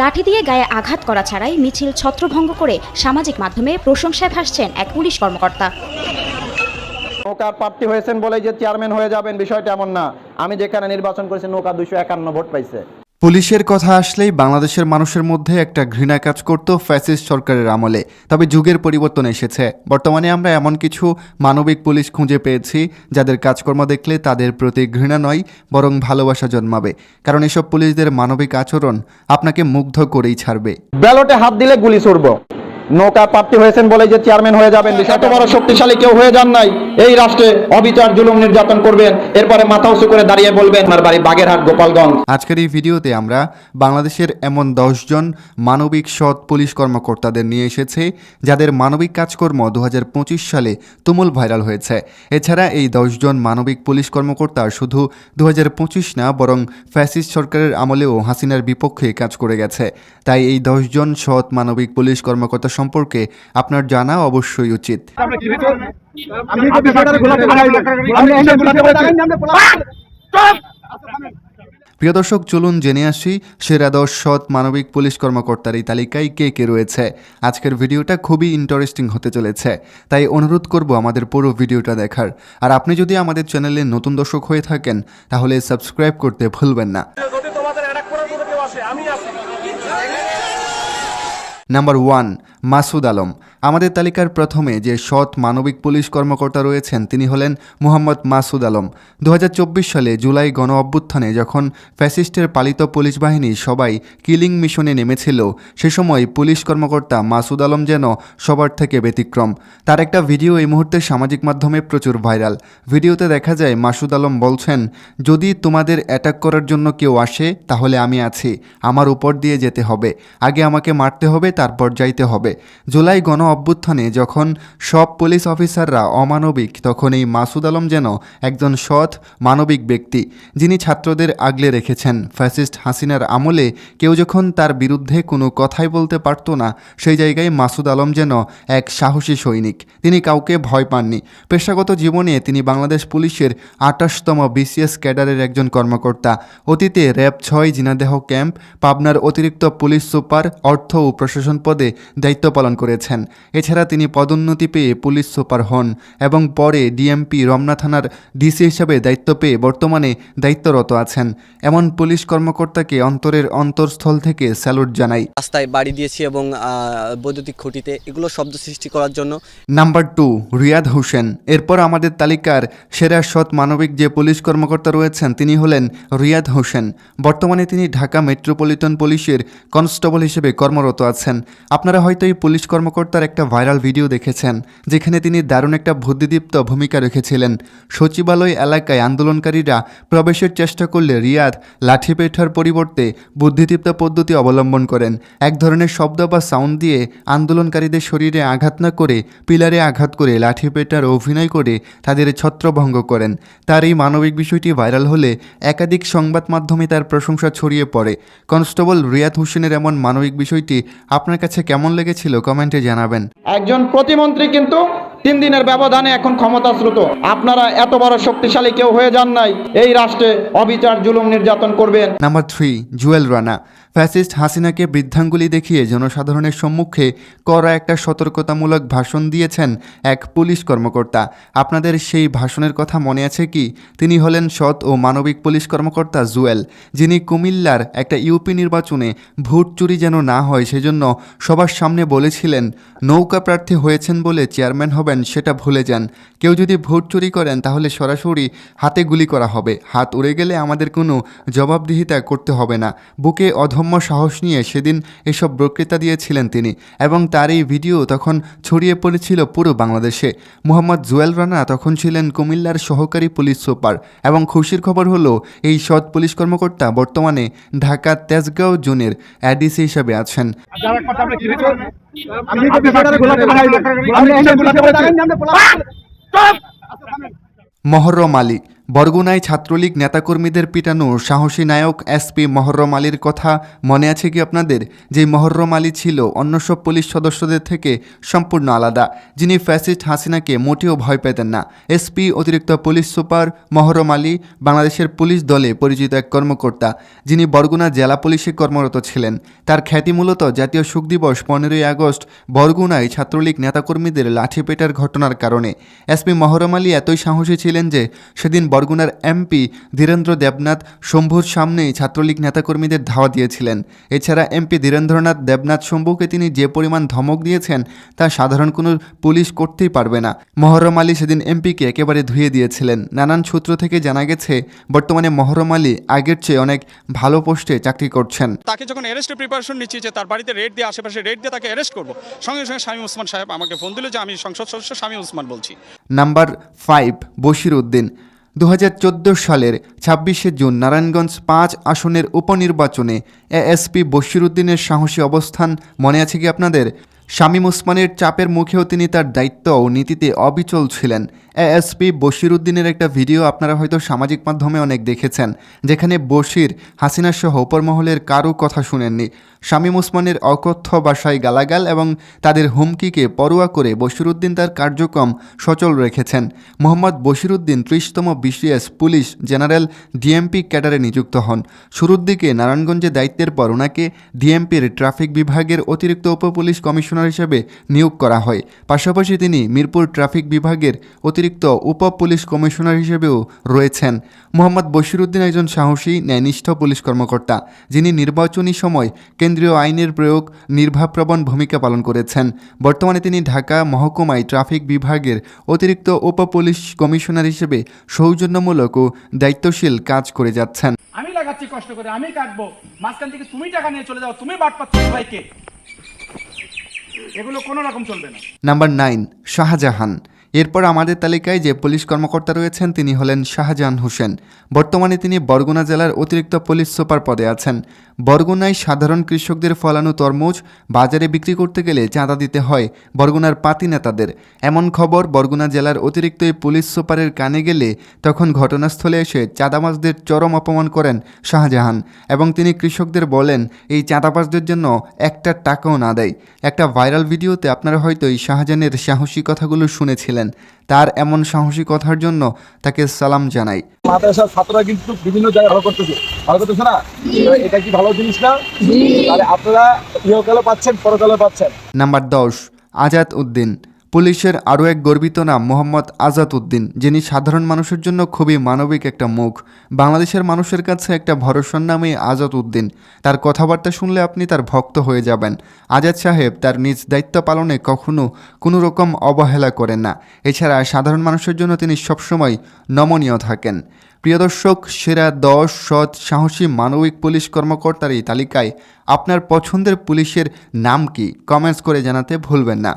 লাঠি দিয়ে গায়ে আঘাত করা ছাড়াই মিছিল ছত্রভঙ্গ করে সামাজিক মাধ্যমে প্রশংসায় ভাসছেন এক পুলিশ কর্মকর্তা। নৌকার প্রাপ্তি হয়েছেন বলে যে চেয়ারম্যান হয়ে যাবেন বিষয়টা এমন না। আমি যেখানে নির্বাচন করেছি নৌকা দুইশো একান্ন ভোট পাইছে। পুলিশের কথা আসলেই বাংলাদেশের মানুষের মধ্যে একটা ঘৃণা কাজ করত ফ্যাসিস্ট সরকারের আমলে। তবে যুগের পরিবর্তন এসেছে। বর্তমানে আমরা এমন কিছু মানবিক পুলিশ খুঁজে পেয়েছি, যাদের কাজকর্ম দেখলে তাদের প্রতি ঘৃণা নয়, বরং ভালোবাসা জন্মাবে। কারণ এসব পুলিশদের মানবিক আচরণ আপনাকে মুগ্ধ করেই ছাড়বে। ব্যালটে হাত দিলে গুলি ছুড়ব। নৌকা প্রার্থী হয়েছেন বলে যে চেয়ারম্যান হয়ে যাবেন, এত বড় শক্তিশালী কেউ হয়ে যান নাই। এই রাষ্ট্রে অবিচার জুলুম নির্যাতন করবেন, এরপরে মাথা উঁচু করে দাঁড়িয়ে বলবেন, আমার বাড়ি বাগেরহাট, গোপালগঞ্জ। আজকের এই ভিডিওতে আমরা বাংলাদেশের এমন দশজন মানবিক সৎ পুলিশ কর্মকর্তাদের নিয়ে এসেছে, যাদের মানবিক কাজকর্ম দুই হাজার পঁচিশ সালে তুমুল ভাইরাল হয়েছে। এছাড়া এই দশজন মানবিক পুলিশ কর্মকর্তা শুধু দু হাজার পঁচিশ না, বরং ফ্যাসিস্ট সরকারের আমলেও হাসিনার বিপক্ষে কাজ করে গেছে। তাই এই দশজন সৎ মানবিক পুলিশ কর্মকর্তা সম্পর্কে আপনার জানা অবশ্যই উচিত। প্রিয় দর্শক চলুন জেনে আসি সেরা দশ সৎ মানবিক পুলিশ কর্মকর্তার এই তালিকায় কে কে রয়েছে। আজকের ভিডিওটা খুবই ইন্টারেস্টিং হতে চলেছে। তাই অনুরোধ করব আমাদের পুরো ভিডিওটা দেখার। আর আপনি যদি আমাদের চ্যানেলে নতুন দর্শক হয়ে থাকেন তাহলে সাবস্ক্রাইব করতে ভুলবেন না যদি তোমাদের অ্যাটাক করার মতো কেউ আসে আমি আছি নাম্বার ওয়ান, মাসুদ আলম। আমাদের তালিকার প্রথমে যে সৎ মানবিক পুলিশ কর্মকর্তা রয়েছেন, তিনি হলেন মোহাম্মদ মাসুদ আলম। দু হাজার চব্বিশ সালে জুলাই গণ অভ্যুত্থানে যখন ফ্যাসিস্টের পালিত পুলিশ বাহিনী সবাই কিলিং মিশনে নেমেছিল, সে সময় পুলিশ কর্মকর্তা মাসুদ আলম যেন সবার থেকে ব্যতিক্রম। তার একটা ভিডিও এই মুহূর্তে সামাজিক মাধ্যমে প্রচুর ভাইরাল। ভিডিওতে দেখা যায়, মাসুদ আলম বলছেন, যদি তোমাদের অ্যাটাক করার জন্য কেউ আসে, তাহলে আমি আছি। আমার উপর দিয়ে যেতে হবে। আগে আমাকে মারতে হবে তারপর যাইতে হবে। জুলাই গণ অভ্যুত্থানে যখন সব পুলিশ অফিসাররা অমানবিক তখন এই মাসুদ আলম যেন একজন সৎ মানবিক ব্যক্তি, যিনি ছাত্রদের আগলে রেখেছেন। ফ্যাসিস্ট হাসিনার আমলে কেউ যখন তার বিরুদ্ধে কোনো কথাই বলতে পারত না, সেই জায়গায় মাসুদ আলম যেন এক সাহসী সৈনিক। তিনি কাউকে ভয় পাননি। পেশাগত জীবনে তিনি বাংলাদেশ পুলিশের আঠাশতম বিসিএস ক্যাডারের একজন কর্মকর্তা। অতীতে র্যাব ছয় জিনাদেহ ক্যাম্প, পাবনার অতিরিক্ত পুলিশ সুপার, অর্থ ও প্রশাসন পদে দায়িত্ব পালন করেছেন। এছাড়া তিনি পদোন্নতি পেয়ে পুলিশ সুপার হন এবং পরে ডিএমপি রমনা থানার ডিসি হিসাবে দায়িত্ব পেয়ে বর্তমানে দায়িত্বরত আছেন। এমন পুলিশ কর্মকর্তাকে অন্তরের অন্তরস্থল থেকে স্যালুট জানাই। রাস্তায় বাড়ি দিয়েছি এবং বৈদ্যুতিক খুঁটিতে এগুলো শব্দ সৃষ্টি করার জন্য। Number two Riyad Hossain. এরপর আমাদের তালিকার সেরা সৎ মানবিক যে পুলিশ কর্মকর্তা রয়েছেন তিনি হলেন রিয়াদ হোসেন। বর্তমানে তিনি ঢাকা মেট্রোপলিটন পুলিশের কনস্টেবল হিসেবে কর্মরত আছেন। আপনারা হয়তো এই পুলিশ কর্মকর্তার একটা ভাইরাল ভিডিও দেখেছেন, যেখানে তিনি দারুণ একটা বুদ্ধিদীপ্ত ভূমিকা রেখেছিলেন। সচিবালয় এলাকায় আন্দোলনকারীরা প্রবেশের চেষ্টা করলে রিয়াদ লাঠি পেঠার পরিবর্তে বুদ্ধিদীপ্ত পদ্ধতি অবলম্বন করেন। এক ধরনের শব্দ বা সাউন্ড দিয়ে আন্দোলনকারীদের শরীরে আঘাত না করে পিলারে আঘাত করে লাঠি পেটার অভিনয় করে তাদের ছত্রভঙ্গ করেন। তার এই মানবিক বিষয়টি ভাইরাল হলে একাধিক সংবাদ মাধ্যমে তার প্রশংসা ছড়িয়ে পড়ে। কনস্টেবল রিয়াদ হোসেনের এমন মানবিক বিষয়টি আপনার কাছে কেমন লেগেছিল কমেন্টে জানাবেন। একজন প্রতিমন্ত্রী কিন্তু তিন দিনের ব্যবধানে এখন ক্ষমতাশ্রুত আপনারা এত বড় শক্তিশালী কেউ হয়ে যান নাই। এই রাষ্ট্রে অবিচার, জুলুম নির্যাতন করবেন। Number three, Jewel Rana. Fascist হাসিনাকে বৃদ্ধাঙ্গুলি দেখিয়ে জনসাধারণের সম্মুখে করা একটা সতর্কতামূলক ভাষণ দিয়েছেন এক পুলিশ কর্মকর্তা। আপনাদের সেই ভাষণের কথা মনে আছে কি? তিনি হলেন সৎ ও মানবিক পুলিশ কর্মকর্তা জুয়েল, যিনি কুমিল্লার একটা ইউপি নির্বাচনে ভোট চুরি যেন না হয় সেজন্য সবার সামনে বলেছিলেন, নৌকা প্রার্থী হয়েছেন বলে চেয়ারম্যান হবেন সেটা ভুলে যান। কেউ যদি ভোট চুরি করেন, তাহলে সরাসরি হাতে গুলি করা হবে। হাত উড়ে গেলে আমাদের কোনো জবাবদিহিতা করতে হবে না। বুকে অধম্য সাহস নিয়ে সেদিন এসব বক্তৃতা দিয়েছিলেন তিনি এবং তার এই ভিডিও তখন ছড়িয়ে পড়েছিল পুরো বাংলাদেশে। মোহাম্মদ জুয়েল রানা তখন ছিলেন কুমিল্লার সহকারী পুলিশ সুপার এবং খুশির খবর হলো, এই সৎ পুলিশ কর্মকর্তা বর্তমানে ঢাকা তেজগাঁও জোনের অ্যাডিসি হিসাবে আছেন। মহরম আলী। বরগুনায় ছাত্রলীগ নেতাকর্মীদের পিটানো সাহসী নায়ক এসপি মহরম আলীর কথা মনে আছে কি আপনাদের? যে মহরম আলী ছিল অন্য সব পুলিশ সদস্যদের থেকে সম্পূর্ণ আলাদা। যিনি ফ্যাসিস্ট হাসিনাকে মোটেও ভয় পেতেন না। এসপি অতিরিক্ত পুলিশ সুপার মহরম আলী বাংলাদেশের পুলিশ দলে পরিচিত এক কর্মকর্তা। যিনি বরগুনা জেলা পুলিশে কর্মরত ছিলেন। তার খ্যাতি মূলত জাতীয় শোক দিবস পনেরোই আগস্ট বরগুনায় ছাত্রলীগ নেতাকর্মীদের লাঠিপেটার ঘটনার কারণে। এসপি মহরম আলী এতই সাহসী ছিলেন যে সেদিন বরগুনার এমপি ধীরেন্দ্র দেবনাথ শম্ভুর সামনেই ছাত্রলীগ নেতাকর্মীদের ধাওয়া দিয়েছিলেন। এছাড়া এমপি ধীরেন্দ্রনাথ দেবনাথ শম্ভুকে তিনি যে পরিমাণ ধমক দিয়েছেন তা সাধারণ কোনো পুলিশ করতেই পারবে না। মহরম আলী সেদিন এমপিকে একেবারে ধুয়ে দিয়েছিলেন। নানান সূত্র থেকে জানা গেছে বর্তমানে মহরম আলী আগের চেয়ে অনেক ভালো পোস্টে চাকরি করছেন। তাকে যখন অ্যারেস্টের প্রিপারেশন নিচ্ছি যে তার বাড়িতে রেড দিয়ে আশেপাশে রেড দিয়ে তাকে অ্যারেস্ট করব সঙ্গে সঙ্গে শামীম ওসমান সাহেব আমাকে ফোন দিল যে আমি সংসদ সদস্য শামীম ওসমান বলছি। Number five Bashir Uddin. দু হাজার চোদ্দ সালের ছাব্বিশে জুন নারায়ণগঞ্জ পাঁচ আসনের উপনির্বাচনে এএসপি বশির উদ্দিনের সাহসী অবস্থান মনে আছে কি আপনাদের? শামীম ওসমানের চাপের মুখেও তিনি তার দায়িত্ব ও নীতিতে অবিচল ছিলেন। এএসপি বশির উদ্দিনের একটা ভিডিও আপনারা হয়তো সামাজিক মাধ্যমে অনেক দেখেছেন, যেখানে বশির, হাসিনা সহ উপরমহলের কারও কথা শুনেননি। শামীম ওসমানের অকথ্য ভাষায় গালাগাল এবং তাদের হুমকিকে পরোয়া করে বশিরুদ্দিন তার কার্যক্রম সচল রেখেছেন। মোহাম্মদ বশিরুদ্দিন ত্রিশতম বিসিএস পুলিশ জেনারেল ডিএমপি ক্যাডারে নিযুক্ত হন। শুরুর দিকে নারায়ণগঞ্জে দায়িত্বের পর ওনাকে ডিএমপির ট্রাফিক বিভাগের অতিরিক্ত উপপুলিশ কমিশনার হিসেবে নিয়োগ করা হয়। পাশাপাশি তিনি মিরপুর ট্রাফিক বিভাগের অতিরিক্ত উপ পুলিশ কমিশনার হিসেবেও রয়েছেন। মোহাম্মদ বশিরুদ্দিন একজন সাহসী ন্যায়নিষ্ঠ পুলিশ কর্মকর্তা যিনি নির্বাচনী সময় কেন্দ্রীয় আইনের প্রয়োগ নির্ভাবপ্রবণ ভূমিকা পালন করেছেন। বর্তমানে তিনি ঢাকা মহকুমায় ট্রাফিক বিভাগের অতিরিক্ত উপ পুলিশ কমিশনার হিসেবে সৌজন্যমূলক ও দায়িত্বশীল কাজ করে যাচ্ছেন। আমি লাগাচ্ছি কষ্ট করে আমি কাটবো। মাঝখান থেকে তুমি টাকা নিয়ে চলে যাও তুমি বাট পাচ্ছ এগুলো কোনো রকম চলবে না। Number nine Shahjahan. এরপর আমাদের তালিকায় যে পুলিশ কর্মকর্তা রয়েছেন তিনি হলেন শাহজাহান হোসেন। বর্তমানে তিনি বরগুনা জেলার অতিরিক্ত পুলিশ সুপার পদে আছেন। বরগুনায় সাধারণ কৃষকদের ফলানো তরমুজ বাজারে বিক্রি করতে গেলে চাঁদা দিতে হয় বরগুনার পাতি নেতাদের। এমন খবর বরগুনা জেলার অতিরিক্ত এই পুলিশ সুপারের কানে গেলে তখন ঘটনাস্থলে এসে চাঁদাবাজদের চরম অপমান করেন শাহজাহান এবং তিনি কৃষকদের বলেন, এই চাঁদাবাজদের জন্য একটা টাকাও না দেয়। একটা ভাইরাল ভিডিওতে আপনারা হয়তো এই শাহজাহানের সাহসী কথাগুলো শুনেছিলেন। তার এমন সাহসী কথার জন্য তাকে সালাম জানাই। মাদ্রাসার ছাত্ররা কিন্তু বিভিন্ন জায়গায় ভালো করতেছে। ভালো করতেছে না? এটা কি ভালো জিনিস না? তাহলে আপনারা ইহকালে পাচ্ছেন পরকালে পাচ্ছেন। নাম্বার দশ আজাদ উদ্দিন। পুলিশের আরও এক গর্বিত নাম মোহাম্মদ আজাদ উদ্দিন যিনি সাধারণ মানুষের জন্য খুবই মানবিক একটা মুখ। বাংলাদেশের মানুষের কাছে একটা ভরসার নামে আজাদ উদ্দিন তার কথাবার্তা শুনলে আপনি তার ভক্ত হয়ে যাবেন। আজাদ সাহেব তার নিজ দায়িত্ব পালনে কখনো কোনো রকম অবহেলা করেন না। এছাড়া সাধারণ মানুষের জন্য তিনি সবসময় নমনীয় থাকেন। প্রিয় দর্শক, সেরা দশ সৎ সাহসী মানবিক পুলিশ কর্মকর্তার এই তালিকায় আপনার পছন্দের পুলিশের নাম কি? কমেন্টস করে জানাতে ভুলবেন না।